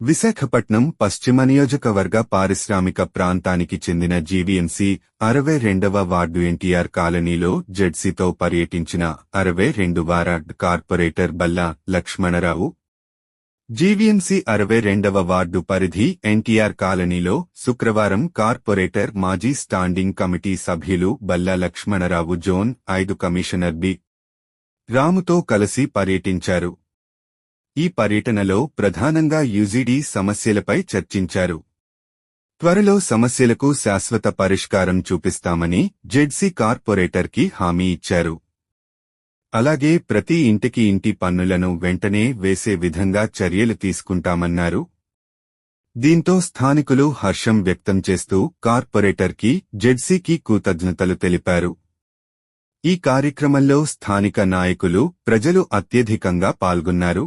విశాఖపట్నం పశ్చిమ నియోజకవర్గ పారిశ్రామిక ప్రాంతానికి చెందిన జీవీఎంసీ అరవై రెండవ వార్డు ఎన్టీఆర్ కాలనీలో జెడ్సీతో పర్యటించిన అరవై రెండు ward corporator Balla Lakshmanarao. GVMC అరవై రెండవ వార్డు పరిధి ఎన్టీఆర్ కాలనీలో శుక్రవారం కార్పొరేటర్ మాజీ స్టాండింగ్ కమిటీ సభ్యులు బల్లా లక్ష్మణరావు జోన్ ఐదు కమిషనర్ బి. రాముతో కలిసి పర్యటించారు. ఈ పర్యటనలో ప్రధానంగా యూజీడీ సమస్యలపై చర్చించారు. త్వరలో సమస్యలకు శాశ్వత పరిష్కారం చూపిస్తామని జెడ్సీ కార్పొరేటర్కి హామీ ఇచ్చారు. అలాగే ప్రతి ఇంటికి ఇంటి పన్నులను వెంటనే వేసే విధంగా చర్యలు తీసుకుంటామన్నారు. దీంతో స్థానికులు హర్షం వ్యక్తం చేస్తూ కార్పొరేటర్కి జెడ్సీకి కృతజ్ఞతలు తెలిపారు. ఈ కార్యక్రమంలో స్థానిక నాయకులు ప్రజలు అత్యధికంగా పాల్గొన్నారు.